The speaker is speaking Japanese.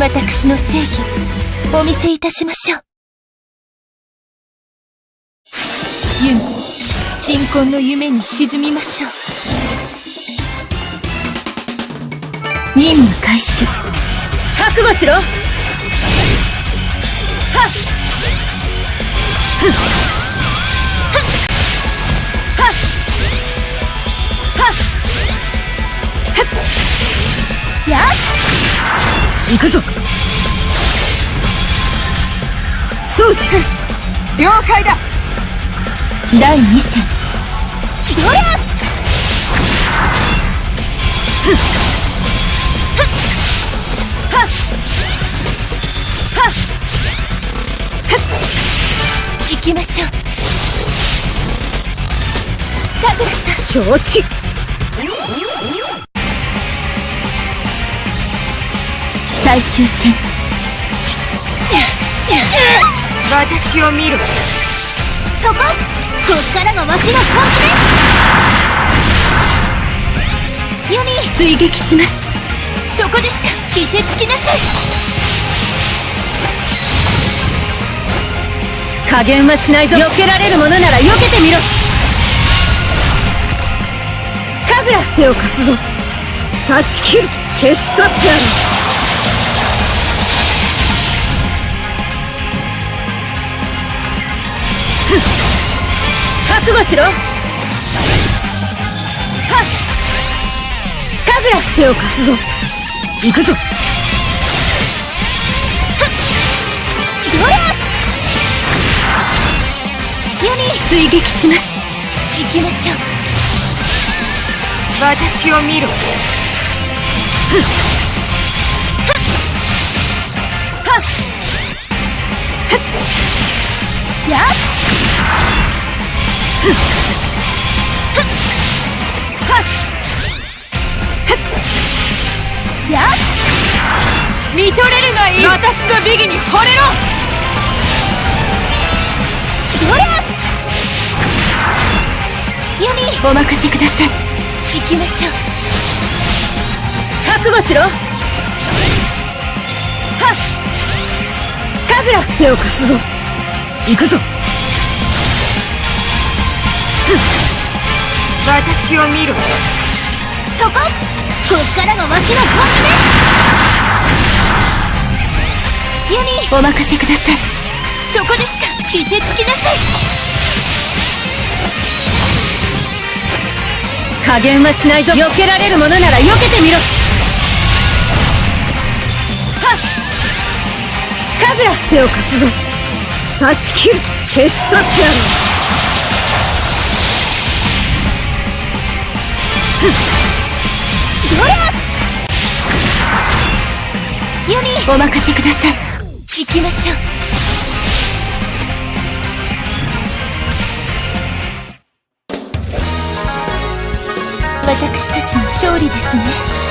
私の正義お見せいたしましょう。ユミ鎮魂の夢に沈みましょう。任務開始。覚悟しろ。はっはっ。行くぞ。了解だ。第2戦。どきましょう神楽さん承知最終戦。私を見ろそこ。こっからがわしの本気です。ユミ追撃します。そこですか。見せつきなさい。加減はしないぞ。避けられるものなら避けてみろ。神楽手を貸すぞ。断ち切る。消し去ってやる覚悟しろ。はっ。神楽手を貸すぞ。行くぞ。どれ。ユミ追撃します。行きましょう。私を見ろ。見とれるがいい。私の美技に惚れろ。どれ？ユミ。お任せください。行きましょう。覚悟しろ。はっ。神楽。手を貸すぞ。行くぞ私を見ろ。そこ。こっからがわしの本気です。ユミ。お任せください。そこですか。見せつきなさい。加減はしないぞ。避けられるものなら避けてみろ。はっ。神楽手を貸すぞ。断ち切る。消し去ってやるユお任せください。行きましょう。私たちの勝利ですね